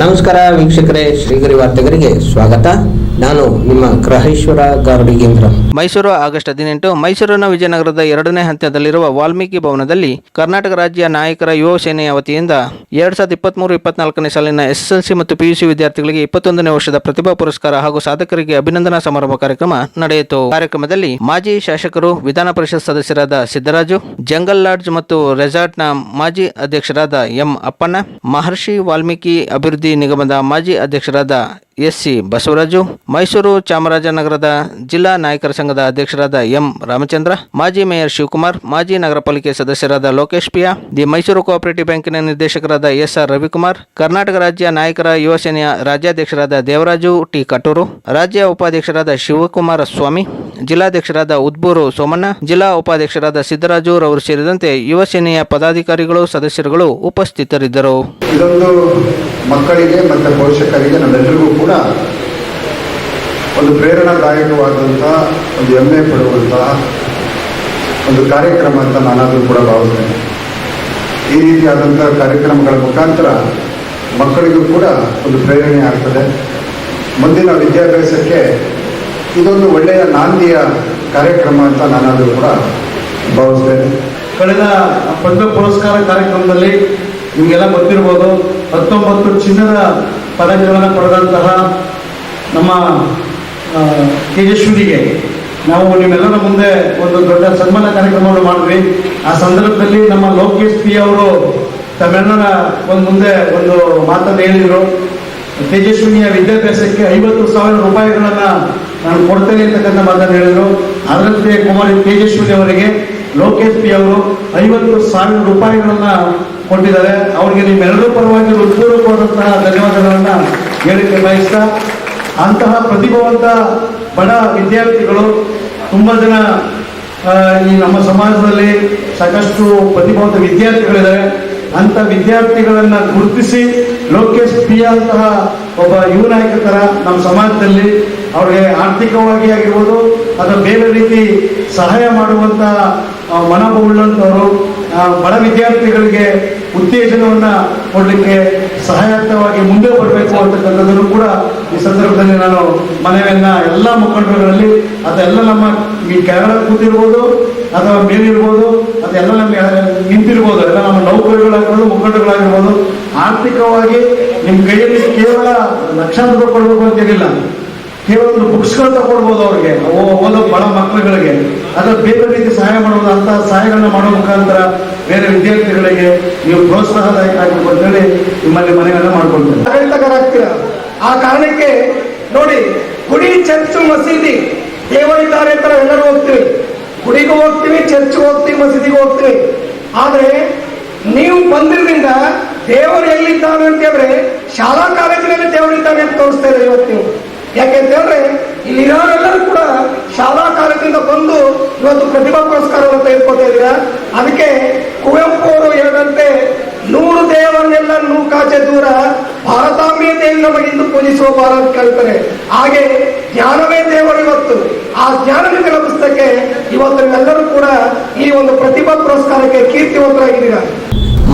ನಮಸ್ಕಾರ ವೀಕ್ಷಕರೇ, ಶ್ರೀಗರಿ ವಾರ್ತೆಗರಿಗೆ ಸ್ವಾಗತ. ನಾನು ನಿಮ್ಮ ಗ್ರಹೇಶ್ವರ ಗಾರ್ಡಿಗೇಂದ್ರ ಮೈಸೂರು ಆಗಸ್ಟ್ ಹದಿನೆಂಟು, ಮೈಸೂರಿನ ವಿಜಯನಗರದ ಎರಡನೇ ಹಂತದಲ್ಲಿರುವ ವಾಲ್ಮೀಕಿ ಭವನದಲ್ಲಿ ಕರ್ನಾಟಕ ರಾಜ್ಯ ನಾಯಕರ ಯುವ ಸೇನೆಯ ವತಿಯಿಂದ ಎರಡ್ ಸಾವಿರದ ಇಪ್ಪತ್ಮೂರು, ಇಪ್ಪತ್ನಾಲ್ಕನೇ ಸಾಲಿನ ಎಸ್ಎಸ್ಎಲ್ಸಿ ಮತ್ತು ಪಿಯುಸಿ ವಿದ್ಯಾರ್ಥಿಗಳಿಗೆ ಇಪ್ಪತ್ತೊಂದನೇ ವರ್ಷದ ಪ್ರತಿಭಾ ಪುರಸ್ಕಾರ ಹಾಗೂ ಸಾಧಕರಿಗೆ ಅಭಿನಂದನಾ ಸಮಾರಂಭ ಕಾರ್ಯಕ್ರಮ ನಡೆಯಿತು. ಕಾರ್ಯಕ್ರಮದಲ್ಲಿ ಮಾಜಿ ಶಾಸಕರು, ವಿಧಾನ ಪರಿಷತ್ ಸದಸ್ಯರಾದ ಸಿದ್ದರಾಜು, ಜಂಗಲ್ ಲಾಡ್ಜ್ ಮತ್ತು ರೆಸಾರ್ಟ್ನ ಮಾಜಿ ಅಧ್ಯಕ್ಷರಾದ ಎಂ ಅಪ್ಪಣ್ಣ, ಮಹರ್ಷಿ ವಾಲ್ಮೀಕಿ ಅಭಿವೃದ್ಧಿ ನಿಗಮದ ಮಾಜಿ ಅಧ್ಯಕ್ಷರಾದ ಎಸ್ ಸಿ ಬಸವರಾಜು, ಮೈಸೂರು ಚಾಮರಾಜನಗರದ ಜಿಲ್ಲಾ ನಾಯಕರ ಸಂಘದ ಅಧ್ಯಕ್ಷರಾದ ಎಂ ರಾಮಚಂದ್ರ, ಮಾಜಿ ಮೇಯರ್ ಶಿವಕುಮಾರ್, ಮಾಜಿ ನಗರ ಪಾಲಿಕೆ ಸದಸ್ಯರಾದ ಲೋಕೇಶ್ ಪಿಯಾ, ದಿ ಮೈಸೂರು ಕೋಆಪರೇಟಿವ್ ಬ್ಯಾಂಕಿನ ನಿರ್ದೇಶಕರಾದ ಎಸ್ ಆರ್ ರವಿಕುಮಾರ್, ಕರ್ನಾಟಕ ರಾಜ್ಯ ನಾಯಕರ ಯುವಸೇನೆಯ ರಾಜ್ಯಾಧ್ಯಕ್ಷರಾದ ದೇವರಾಜು ಟಿ ಕಟೂರು ರಾಜ್ಯ ಉಪಾಧ್ಯಕ್ಷರಾದ ಶಿವಕುಮಾರ ಸ್ವಾಮಿ ಜಿಲ್ಲಾಧ್ಯಕ್ಷರಾದ ಉದ್ಬೂರು ಸೋಮಣ್ಣ, ಜಿಲ್ಲಾ ಉಪಾಧ್ಯಕ್ಷರಾದ ಸಿದ್ದರಾಜು ರವರು ಸೇರಿದಂತೆ ಯುವ ಸೇನೆಯ ಪದಾಧಿಕಾರಿಗಳು, ಸದಸ್ಯರುಗಳು ಉಪಸ್ಥಿತರಿದ್ದರು. ಇದೊಂದು ಮಕ್ಕಳಿಗೆ ಮತ್ತು ಪೋಷಕರಿಗೆ ನಮ್ಮೆಲ್ಲರಿಗೂ ಕೂಡ ಒಂದು ಪ್ರೇರಣಾದಾಯಕವಾದಂತಹ ಒಂದು ಹೆಮ್ಮೆ ಪಡುವಂತಹ ಒಂದು ಕಾರ್ಯಕ್ರಮ ಅಂತ ನಾನಾದರೂ ಕೂಡ ಭಾವಿಸ್ತೇನೆ. ಈ ರೀತಿಯಾದಂತಹ ಕಾರ್ಯಕ್ರಮಗಳ ಮುಖಾಂತರ ಮಕ್ಕಳಿಗೂ ಕೂಡ ಒಂದು ಪ್ರೇರಣೆ ಆಗ್ತದೆ. ಮುಂದಿನ ವಿದ್ಯಾಭ್ಯಾಸಕ್ಕೆ ಇದೊಂದು ಒಳ್ಳೆಯ ನಾಂದಿಯ ಕಾರ್ಯಕ್ರಮ ಅಂತ ನಾನಾದರೂ ಕೂಡ ಭಾವಿಸ್ತೇನೆ ಕಳೆದ ಪದ್ಮ ಪುರಸ್ಕಾರ ಕಾರ್ಯಕ್ರಮದಲ್ಲಿ ನಿಮಗೆಲ್ಲ ಗೊತ್ತಿರ್ಬೋದು, ಹತ್ತೊಂಬತ್ತು ಚಿನ್ನದ ಪದಕಗಳನ್ನು ಪಡೆದಂತಹ ನಮ್ಮ ತೇಜಸ್ವಿನಿಗೆ ನಾವು ನಿಮ್ಮೆಲ್ಲರ ಮುಂದೆ ಒಂದು ದೊಡ್ಡ ಸನ್ಮಾನ ಕಾರ್ಯಕ್ರಮವನ್ನು ಮಾಡಿದ್ವಿ. ಆ ಸಂದರ್ಭದಲ್ಲಿ ನಮ್ಮ ಲೋಕೇಶ್ ಪಿ ಅವರು ತಮ್ಮೆಲ್ಲರ ಒಂದು ಮುಂದೆ ಒಂದು ಮಾತನ್ನು ಹೇಳಿದರು. ತೇಜಸ್ವಿನಿಯ ವಿದ್ಯಾಭ್ಯಾಸಕ್ಕೆ ಐವತ್ತು ಸಾವಿರ ರೂಪಾಯಿಗಳನ್ನ ನಾನು ಕೊಡ್ತೇನೆ ಅಂತಕ್ಕಂಥ ಮಾತನ್ನು ಹೇಳಿದರು. ಅದರಂತೆ ಕುಮಾರಿ ತೇಜಸ್ವಿನಿ ಅವರಿಗೆ ಲೋಕೇಶ್ ಪಿ ಅವರು ಐವತ್ತು ಸಾವಿರ ರೂಪಾಯಿಗಳನ್ನ ಕೊಟ್ಟಿದ್ದಾರೆ. ಅವರಿಗೆ ನಿಮ್ಮೆಲ್ಲರೂ ಪರವಾಗಿ ಹೃತ್ಪೂರ್ವಕವಾದಂತಹ ಧನ್ಯವಾದಗಳನ್ನ ಹೇಳಿಕೆ ಬಯಸ್ತಾ, ಅಂತಹ ಪ್ರತಿಭಾವಂತ ಬಡ ವಿದ್ಯಾರ್ಥಿಗಳು ತುಂಬ ಜನ ಈ ನಮ್ಮ ಸಮಾಜದಲ್ಲಿ ಸಾಕಷ್ಟು ಪ್ರತಿಭಾವಂತ ವಿದ್ಯಾರ್ಥಿಗಳಿದ್ದಾರೆ. ಅಂತ ವಿದ್ಯಾರ್ಥಿಗಳನ್ನ ಗುರುತಿಸಿ ಲೋಕೇಶ್ ಪಿ ಅಂತಹ ಒಬ್ಬ ಯುವ ನಾಯಕ ತರ ನಮ್ಮ ಸಮಾಜದಲ್ಲಿ ಅವ್ರಿಗೆ ಆರ್ಥಿಕವಾಗಿ ಆಗಿರ್ಬೋದು ಅಥವಾ ಬೇರೆ ರೀತಿ ಸಹಾಯ ಮಾಡುವಂತಹ ಆ, ಮನೋಭಾವವುಳ್ಳಂಥವರು ಬಡ ವಿದ್ಯಾರ್ಥಿಗಳಿಗೆ ಉತ್ತೇಜನವನ್ನ ಕೊಡಲಿಕ್ಕೆ ಸಹಾಯಕವಾಗಿ ಮುಂದೆ ಬರಬೇಕು ಅಂತಕ್ಕಂಥದ್ದನ್ನು ಕೂಡ ಈ ಸಂದರ್ಭದಲ್ಲಿ ನಾನು ಮನವಿಯನ್ನ ಎಲ್ಲ ಮುಖಂಡರುಗಳಲ್ಲಿ ಅದೆಲ್ಲ ನಮ್ಮ ಈ ಕೆಳಗಡೆ ಕೂತಿರ್ಬೋದು ಅಥವಾ ಮೇಲಿರ್ಬೋದು ಅದೆಲ್ಲ ನಮಗೆ ನಿಂತಿರ್ಬೋದು ಎಲ್ಲ ನಮ್ಮ ನೌಕರಿಗಳಾಗಿರ್ಬೋದು ಮುಖಂಡರುಗಳಾಗಿರ್ಬೋದು ಆರ್ಥಿಕವಾಗಿ ನಿಮ್ಮ ಕೈಯಲ್ಲಿ ಕೇವಲ ಲಕ್ಷಾಂತರ ರೂಪಾಯಿ ಕೊಡಬೇಕು ಅಂತೇನಿಲ್ಲ ಕೇವಲ ಒಂದು ಬುಕ್ಸ್ಗಳು ತಗೊಳ್ಬೋದು ಅವ್ರಿಗೆ. ಓದೋ ಬಡ ಮಕ್ಕಳುಗಳಿಗೆ ಅದರ ಬೇರೆ ರೀತಿ ಸಹಾಯ ಮಾಡುವುದು ಅಂತ ಸಹಾಯಗಳನ್ನ ಮಾಡೋ ಮುಖಾಂತರ ಬೇರೆ ವಿದ್ಯಾರ್ಥಿಗಳಿಗೆ ನೀವು ಪ್ರೋತ್ಸಾಹದಾಯಕ ಆಗಬೇಕು ಅಂತೇಳಿ ನಿಮ್ಮಲ್ಲಿ ಮನೆಗಳನ್ನ ಮಾಡ್ಕೊಳ್ತೀರ ಆ ಕಾರಣಕ್ಕೆ ನೋಡಿ ಕುಡಿ ಚರ್ಚ್, ಮಸೀದಿ, ದೇವರಿದ್ದಾರೆ ಅಂತ ಎಲ್ಲರೂ ಹೋಗ್ತೀವಿ. ಕುಡಿಗೂ ಹೋಗ್ತೀವಿ, ಚರ್ಚ್ಗೆ ಹೋಗ್ತೀವಿ, ಮಸೀದಿಗೂ ಹೋಗ್ತೀವಿ. ಆದ್ರೆ ನೀವು ಬಂದಿದ್ರಿಂದ ದೇವರು ಎಲ್ಲಿದ್ದಾನೆ ಅಂತ ಹೇಳಿದ್ರೆ ಶಾಲಾ ಕಾಲೇಜಿನಲ್ಲಿ ದೇವರಿದ್ದಾನೆ ಅಂತ ತೋರಿಸ್ತಾ ಇದ್ದಾರೆ ಇವತ್ತು. ನೀವು ಯಾಕೆ ಅಂತ ಹೇಳಿದ್ರೆ ಇಲ್ಲಿ ಇರೋರೆಲ್ಲರೂ ಕೂಡ ಶಾಲಾ ಕಾಲೇಜಿಂದ ಬಂದು ಇವತ್ತು ಪ್ರತಿಭಾ ಪುರಸ್ಕಾರವನ್ನು ತೆಗೆದುಕೊಳ್ತಾ ಇದ್ದೀರಾ? ಅದಕ್ಕೆ ಕುವೆಂಪು ಅವರು ಹೇಳಿದಂತೆ, ನೂರು ದೇವರನ್ನೆಲ್ಲ ನೂಕಾಚೆ ದೂರ ಭಾರತಾಂಬೆ ದೇವಿ ನಮಗಿಂದು ಪೂಜಿಸುವ ಬಾರ ಅಂತ ಕೇಳ್ತಾರೆ. ಹಾಗೆ ಜ್ಞಾನವೇ ದೇವರು ಇವತ್ತು. ಆ ಜ್ಞಾನದಿಂದ ಪುಸ್ತಕಕ್ಕೆ ಇವತ್ತು ಎಲ್ಲರೂ ಕೂಡ ಈ ಒಂದು ಪ್ರತಿಭಾ ಪುರಸ್ಕಾರಕ್ಕೆ ಕೀರ್ತಿವಂತರಾಗಿದ್ದೀರಾ?